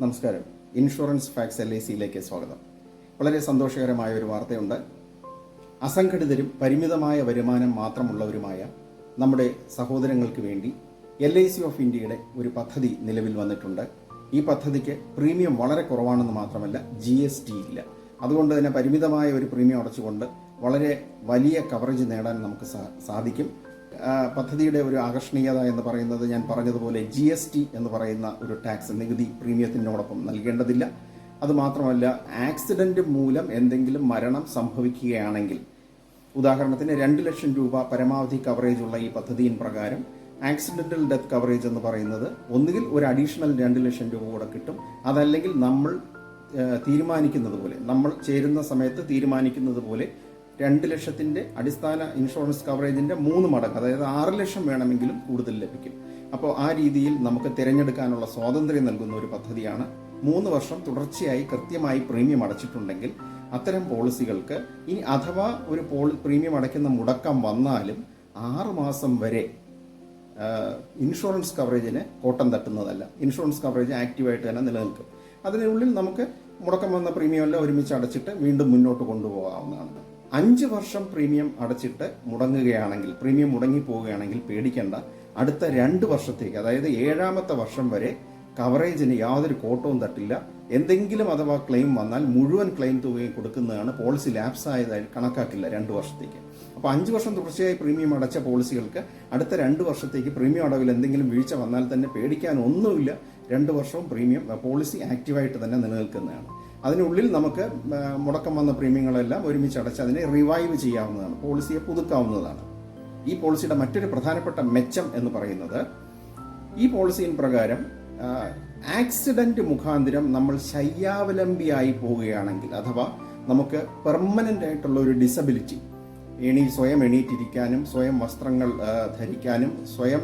നമസ്കാരം. Insurance fax L I സിയിലേക്ക് സ്വാഗതം. വളരെ സന്തോഷകരമായ ഒരു വാർത്തയുണ്ട്. അസംഘടിതരും പരിമിതമായ വരുമാനം മാത്രമുള്ളവരുമായ നമ്മുടെ സഹോദരങ്ങൾക്ക് വേണ്ടി എൽ ഐ സി ഓഫ് ഇന്ത്യയുടെ ഒരു പദ്ധതി നിലവിൽ വന്നിട്ടുണ്ട്. ഈ പദ്ധതിക്ക് പ്രീമിയം വളരെ കുറവാണെന്ന് മാത്രമല്ല ജി എസ് ടി ഇല്ല. അതുകൊണ്ട് തന്നെ പരിമിതമായ ഒരു പ്രീമിയം അടച്ചുകൊണ്ട് വളരെ വലിയ കവറേജ് നേടാൻ നമുക്ക് സാധിക്കും. പദ്ധതിയുടെ ഒരു ആകർഷണീയത എന്ന് പറയുന്നത് ഞാൻ പറഞ്ഞതുപോലെ ജി എസ് ടി എന്ന് പറയുന്ന ഒരു ടാക്സ് നികുതി പ്രീമിയത്തിനോടൊപ്പം നൽകേണ്ടതില്ല. അതുമാത്രമല്ല ആക്സിഡന്റ് മൂലം എന്തെങ്കിലും മരണം സംഭവിക്കുകയാണെങ്കിൽ ഉദാഹരണത്തിന് രണ്ട് ലക്ഷം രൂപ പരമാവധി കവറേജ് ഉള്ള ഈ പദ്ധതിയിൻ പ്രകാരം ആക്സിഡന്റൽ ഡെത്ത് കവറേജ് എന്ന് പറയുന്നത് ഒന്നുകിൽ ഒരു അഡീഷണൽ രണ്ട് ലക്ഷം രൂപ കൂടെ കിട്ടും. അതല്ലെങ്കിൽ നമ്മൾ തീരുമാനിക്കുന്നത് പോലെ നമ്മൾ ചേരുന്ന സമയത്ത് തീരുമാനിക്കുന്നത് പോലെ രണ്ട് ലക്ഷത്തിന്റെ അടിസ്ഥാന ഇൻഷുറൻസ് കവറേജിന്റെ മൂന്ന് മടങ്ങ് അതായത് ആറ് ലക്ഷം വേണമെങ്കിലും കൂടുതൽ ലഭിക്കും. അപ്പോൾ ആ രീതിയിൽ നമുക്ക് തിരഞ്ഞെടുക്കാനുള്ള സ്വാതന്ത്ര്യം നൽകുന്ന ഒരു പദ്ധതിയാണ്. മൂന്ന് വർഷം തുടർച്ചയായി കൃത്യമായി പ്രീമിയം അടച്ചിട്ടുണ്ടെങ്കിൽ അത്തരം പോളിസികൾക്ക് ഇനി അഥവാ ഒരു പ്രീമിയം അടയ്ക്കുന്ന മുടക്കം വന്നാലും ആറ് മാസം വരെ ഇൻഷുറൻസ് കവറേജിന് കോട്ടം തട്ടുന്നതല്ല. ഇൻഷുറൻസ് കവറേജ് ആക്റ്റീവായിട്ട് തന്നെ നിലനിൽക്കും. അതിനുള്ളിൽ നമുക്ക് മുടക്കം വന്ന പ്രീമിയം എല്ലാം ഒരുമിച്ച് അടച്ചിട്ട് വീണ്ടും മുന്നോട്ട് കൊണ്ടുപോകാവുന്നതാണ്. അഞ്ച് വർഷം പ്രീമിയം അടച്ചിട്ട് മുടങ്ങുകയാണെങ്കിൽ പ്രീമിയം മുടങ്ങി പോവുകയാണെങ്കിൽ പേടിക്കേണ്ട. അടുത്ത രണ്ട് വർഷത്തേക്ക് അതായത് ഏഴാമത്തെ വർഷം വരെ കവറേജിന് യാതൊരു കോട്ടവും തട്ടില്ല. എന്തെങ്കിലും അഥവാ ക്ലെയിം വന്നാൽ മുഴുവൻ ക്ലെയിം തുകയും കൊടുക്കുന്നതാണ് പോളിസി ലാപ്സ് ആയതായി കണക്കാക്കില്ല രണ്ട് വർഷത്തേക്ക്. അപ്പോൾ അഞ്ച് വർഷം തുടർച്ചയായി പ്രീമിയം അടച്ച പോളിസികൾക്ക് അടുത്ത രണ്ട് വർഷത്തേക്ക് പ്രീമിയം അടവിൽ എന്തെങ്കിലും വീഴ്ച വന്നാൽ തന്നെ പേടിക്കാൻ ഒന്നുമില്ല. രണ്ട് വർഷവും പ്രീമിയം പോളിസി ആക്റ്റീവായിട്ട് തന്നെ നിലനിൽക്കുന്നതാണ്. അതിനുള്ളിൽ നമുക്ക് മുടക്കം വന്ന പ്രീമിയങ്ങളെല്ലാം ഒരുമിച്ച് അടച്ച് അതിനെ റിവൈവ് ചെയ്യാവുന്നതാണ് പോളിസിയെ പുതുക്കാവുന്നതാണ്. ഈ പോളിസിയുടെ മറ്റൊരു പ്രധാനപ്പെട്ട മെച്ചം എന്ന് പറയുന്നത് ഈ പോളിസിയിൻ പ്രകാരം ആക്സിഡന്റ് മുഖാന്തരം നമ്മൾ ശയ്യാവലംബിയായി പോവുകയാണെങ്കിൽ അഥവാ നമുക്ക് പെർമനന്റ് ആയിട്ടുള്ള ഒരു ഡിസബിലിറ്റി എണീ സ്വയം എണീറ്റിരിക്കാനും സ്വയം വസ്ത്രങ്ങൾ ധരിക്കാനും സ്വയം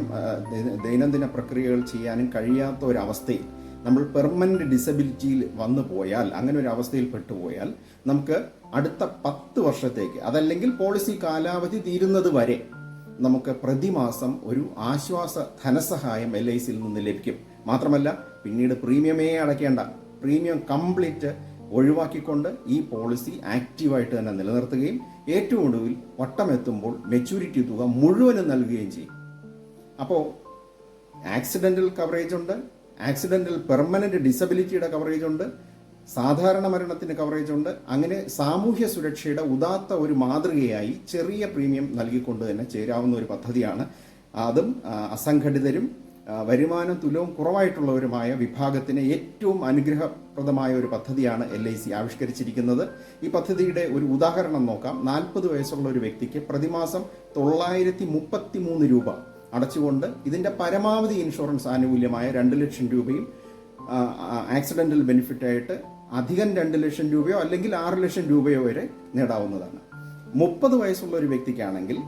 ദൈനംദിന പ്രക്രിയകൾ ചെയ്യാനും കഴിയാത്ത ഒരു അവസ്ഥയിൽ നമ്മൾ പെർമനന്റ് ഡിസബിലിറ്റിയിൽ വന്നു പോയാൽ അങ്ങനെ ഒരു അവസ്ഥയിൽ പെട്ടുപോയാൽ നമുക്ക് അടുത്ത പത്ത് വർഷത്തേക്ക് അതല്ലെങ്കിൽ പോളിസി കാലാവധി തീരുന്നത് വരെ നമുക്ക് പ്രതിമാസം ഒരു ആശ്വാസ ധനസഹായം എൽ ഐ സിയിൽ നിന്ന് ലഭിക്കും. മാത്രമല്ല പിന്നീട് പ്രീമിയമേ അടയ്ക്കേണ്ട. പ്രീമിയം കംപ്ലീറ്റ് ഒഴിവാക്കിക്കൊണ്ട് ഈ പോളിസി ആക്റ്റീവായിട്ട് തന്നെ നിലനിർത്തുകയും ഏറ്റവും ഒടുവിൽ വട്ടമെത്തുമ്പോൾ മെച്യൂരിറ്റി തുക മുഴുവനും നൽകുകയും ചെയ്യും. അപ്പോൾ ആക്സിഡന്റൽ കവറേജ് ഉണ്ട് ആക്സിഡന്റൽ പെർമനന്റ് ഡിസബിലിറ്റിയുടെ കവറേജ് ഉണ്ട്. സാധാരണ മരണത്തിന് കവറേജ് ഉണ്ട്. അങ്ങനെ സാമൂഹ്യ സുരക്ഷയുടെ ഉദാത്ത ഒരു മാതൃകയായി ചെറിയ പ്രീമിയം നൽകിക്കൊണ്ട് തന്നെ ചേരാവുന്ന ഒരു പദ്ധതിയാണ്. അതും അസംഘടിതരും വരുമാനം തുലവും കുറവായിട്ടുള്ളവരുമായ വിഭാഗത്തിന് ഏറ്റവും അനുഗ്രഹപ്രദമായ ഒരു പദ്ധതിയാണ് എൽ ഐ സി ആവിഷ്കരിച്ചിരിക്കുന്നത്. ഈ പദ്ധതിയുടെ ഒരു ഉദാഹരണം നോക്കാം. നാൽപ്പത് വയസ്സുള്ള ഒരു വ്യക്തിക്ക് പ്രതിമാസം തൊള്ളായിരത്തി മുപ്പത്തി മൂന്ന് രൂപ അടച്ചുകൊണ്ട് ഇതിന്റെ പരമാവധി ഇൻഷുറൻസ് ആനുകൂല്യമായ രണ്ട് ലക്ഷം രൂപയും ആക്സിഡന്റൽ ബെനിഫിറ്റ് ആയിട്ട് അധികം രണ്ട് ലക്ഷം രൂപയോ അല്ലെങ്കിൽ ആറ് ലക്ഷം രൂപയോ വരെ നേടാവുന്നതാണ്. മുപ്പത് വയസ്സുള്ള ഒരു വ്യക്തിക്കാണെങ്കിൽ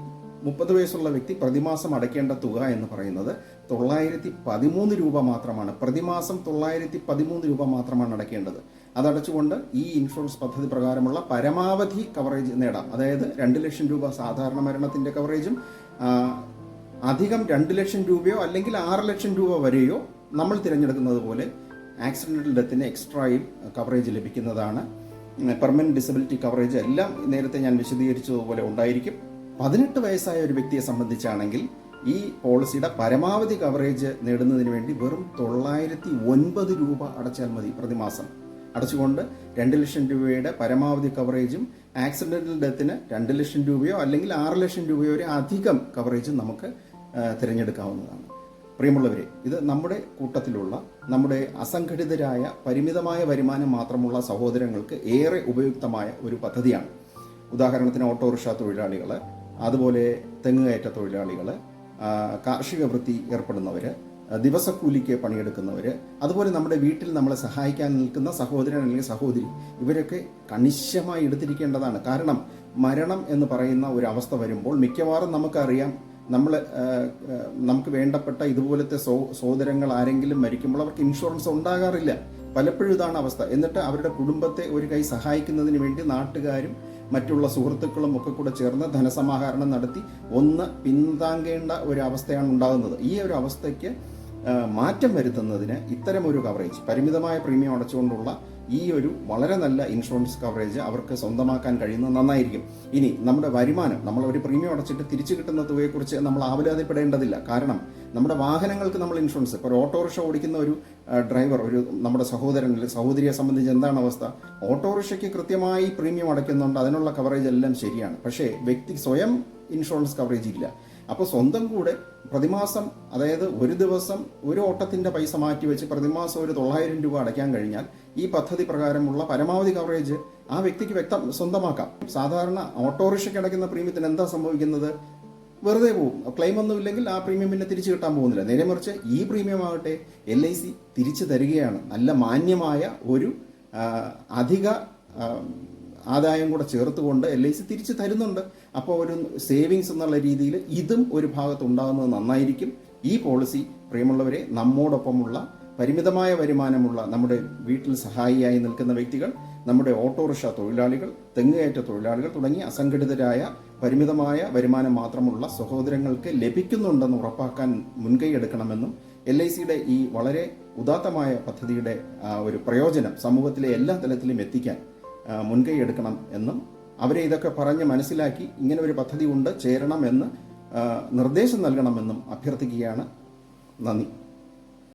മുപ്പത് വയസ്സുള്ള വ്യക്തി പ്രതിമാസം അടയ്ക്കേണ്ട തുക എന്ന് പറയുന്നത് തൊള്ളായിരത്തി പതിമൂന്ന് രൂപ മാത്രമാണ്. പ്രതിമാസം തൊള്ളായിരത്തി പതിമൂന്ന് രൂപ മാത്രമാണ് അടയ്ക്കേണ്ടത്. അതടച്ചുകൊണ്ട് ഈ ഇൻഷുറൻസ് പദ്ധതി പ്രകാരമുള്ള പരമാവധി കവറേജ് നേടാം. അതായത് രണ്ട് ലക്ഷം രൂപ സാധാരണ മരണത്തിന്റെ കവറേജും അധികം രണ്ട് ലക്ഷം രൂപയോ അല്ലെങ്കിൽ ആറ് ലക്ഷം രൂപ വരെയോ നമ്മൾ തിരഞ്ഞെടുക്കുന്നത് പോലെ ആക്സിഡന്റൽ ഡെത്തിന് എക്സ്ട്രായും കവറേജ് ലഭിക്കുന്നതാണ്. പെർമനന്റ് ഡിസബിലിറ്റി കവറേജ് എല്ലാം നേരത്തെ ഞാൻ വിശദീകരിച്ചതുപോലെ ഉണ്ടായിരിക്കും. പതിനെട്ട് വയസ്സായ ഒരു വ്യക്തിയെ സംബന്ധിച്ചാണെങ്കിൽ ഈ പോളിസിയുടെ പരമാവധി കവറേജ് നേടുന്നതിന് വേണ്ടി വെറും തൊള്ളായിരത്തി ഒൻപത് രൂപ അടച്ചാൽ മതി പ്രതിമാസം. അടച്ചുകൊണ്ട് രണ്ട് ലക്ഷം രൂപയുടെ പരമാവധി കവറേജും ആക്സിഡന്റൽ ഡെത്തിന് രണ്ട് ലക്ഷം രൂപയോ അല്ലെങ്കിൽ ആറ് ലക്ഷം രൂപയോ വരെ അധികം കവറേജും നമുക്ക് തിരഞ്ഞെടുക്കാവുന്നതാണ്. പ്രിയമുള്ളവരെ ഇത് നമ്മുടെ കൂട്ടത്തിലുള്ള നമ്മുടെ അസംഘടിതരായ പരിമിതമായ വരുമാനം മാത്രമുള്ള സഹോദരങ്ങൾക്ക് ഏറെ ഉപയുക്തമായ ഒരു പദ്ധതിയാണ്. ഉദാഹരണത്തിന് ഓട്ടോറിക്ഷ തൊഴിലാളികൾ അതുപോലെ തെങ്ങുകയറ്റ തൊഴിലാളികൾ കാർഷിക വൃത്തി ഏർപ്പെടുന്നവർ ദിവസക്കൂലിക്ക് പണിയെടുക്കുന്നവർ അതുപോലെ നമ്മുടെ വീട്ടിൽ നമ്മളെ സഹായിക്കാൻ നിൽക്കുന്ന സഹോദരൻ അല്ലെങ്കിൽ സഹോദരി ഇവരൊക്കെ കണിശമായി എടുത്തിരിക്കേണ്ടതാണ്. കാരണം മരണം എന്ന് പറയുന്ന ഒരു അവസ്ഥ വരുമ്പോൾ മിക്കവാറും നമുക്കറിയാം നമ്മൾ നമുക്ക് വേണ്ടപ്പെട്ട ഇതുപോലത്തെ സോ സോദരങ്ങൾ ആരെങ്കിലും മരിക്കുമ്പോൾ അവർക്ക് ഇൻഷുറൻസ് ഉണ്ടാകാറില്ല. പലപ്പോഴും ഇതാണ് അവസ്ഥ. എന്നിട്ട് അവരുടെ കുടുംബത്തെ ഒരു കൈ സഹായിക്കുന്നതിന് വേണ്ടി നാട്ടുകാരും മറ്റുള്ള സുഹൃത്തുക്കളും ഒക്കെ കൂടെ ചേർന്ന് ധനസമാഹരണം നടത്തി ഒന്ന് പിന്താങ്ങേണ്ട ഒരു അവസ്ഥയാണ് ഉണ്ടാകുന്നത്. ഈ ഒരു അവസ്ഥയ്ക്ക് മാറ്റം വരുത്തുന്നതിന് ഇത്തരമൊരു കവറേജ് പരിമിതമായ പ്രീമിയം അടച്ചുകൊണ്ടുള്ള ഈ ഒരു വളരെ നല്ല ഇൻഷുറൻസ് കവറേജ് അവർക്ക് സ്വന്തമാക്കാൻ കഴിയുന്നത് നന്നായിരിക്കും. ഇനി നമ്മുടെ വരുമാനം നമ്മൾ ഒരു പ്രീമിയം അടച്ചിട്ട് തിരിച്ചു കിട്ടുന്ന തുകയെക്കുറിച്ച് നമ്മൾ ആവലാതിപ്പെടേണ്ടതില്ല. കാരണം നമ്മുടെ വാഹനങ്ങൾക്ക് നമ്മൾ ഇൻഷുറൻസ് ഇപ്പോൾ ഓട്ടോറിക്ഷ ഓടിക്കുന്ന ഒരു ഡ്രൈവർ ഒരു നമ്മുടെ സഹോദരൻ സഹോദരിയെ സംബന്ധിച്ച് എന്താണ് അവസ്ഥ? ഓട്ടോറിക്ഷയ്ക്ക് കൃത്യമായി പ്രീമിയം അടയ്ക്കുന്നുണ്ട് അതിനുള്ള കവറേജ് എല്ലാം ശരിയാണ്. പക്ഷേ വ്യക്തി സ്വയം ഇൻഷുറൻസ് കവറേജ് ഇല്ല. അപ്പോൾ സ്വന്തം കൂടെ പ്രതിമാസം അതായത് ഒരു ദിവസം ഒരു ഓട്ടത്തിന്റെ പൈസ മാറ്റി വെച്ച് പ്രതിമാസം ഒരു തൊള്ളായിരം രൂപ അടയ്ക്കാൻ കഴിഞ്ഞാൽ ഈ പദ്ധതി പ്രകാരമുള്ള പരമാവധി കവറേജ് ആ വ്യക്തിക്ക് വ്യക്തം സ്വന്തമാക്കാം. സാധാരണ ഓട്ടോറിക്ഷയ്ക്ക് അടയ്ക്കുന്ന പ്രീമിയത്തിന് എന്താ സംഭവിക്കുന്നത്? വെറുതെ പോകും. ക്ലെയിം ഒന്നും ഇല്ലെങ്കിൽ ആ പ്രീമിയം പിന്നെ തിരിച്ചു കിട്ടാൻ പോകുന്നില്ല. നേരെ മറിച്ച് ഈ പ്രീമിയം ആകട്ടെ എൽ ഐ സി തിരിച്ചു തരികയാണ്. നല്ല മാന്യമായ ഒരു അധിക ആദായം കൂടെ ചേർത്തുകൊണ്ട് എൽ ഐ സി തിരിച്ചു തരുന്നുണ്ട്. അപ്പോൾ ഒരു സേവിങ്സ് എന്നുള്ള രീതിയിൽ ഇതും ഒരു ഭാഗത്ത് ഉണ്ടാകുന്നത് നന്നായിരിക്കും. ഈ പോളിസി പ്രിയമുള്ളവരെ നമ്മോടൊപ്പമുള്ള പരിമിതമായ വരുമാനമുള്ള നമ്മുടെ വീട്ടിൽ സഹായിയായി നിൽക്കുന്ന വ്യക്തികൾ നമ്മുടെ ഓട്ടോറിക്ഷ തൊഴിലാളികൾ തെങ്ങുകയറ്റ തൊഴിലാളികൾ തുടങ്ങി അസംഘടിതരായ പരിമിതമായ വരുമാനം മാത്രമുള്ള സഹോദരങ്ങൾക്ക് ലഭിക്കുന്നുണ്ടെന്ന് ഉറപ്പാക്കാൻ മുൻകൈ എടുക്കണമെന്നും എൽ ഐ സിയുടെ ഈ വളരെ ഉദാത്തമായ പദ്ധതിയുടെ ഒരു പ്രയോജനം സമൂഹത്തിലെ എല്ലാ തലത്തിലും എത്തിക്കാൻ മുൻകൈ എടുക്കണം എന്നും അവരെ ഇതൊക്കെ പറഞ്ഞ് മനസ്സിലാക്കി ഇങ്ങനെ ഒരു പദ്ധതി ഉണ്ട് ചേരണമെന്ന് നിർദ്ദേശം നൽകണമെന്നും അഭ്യർത്ഥിക്കുകയാണ്. നന്ദി.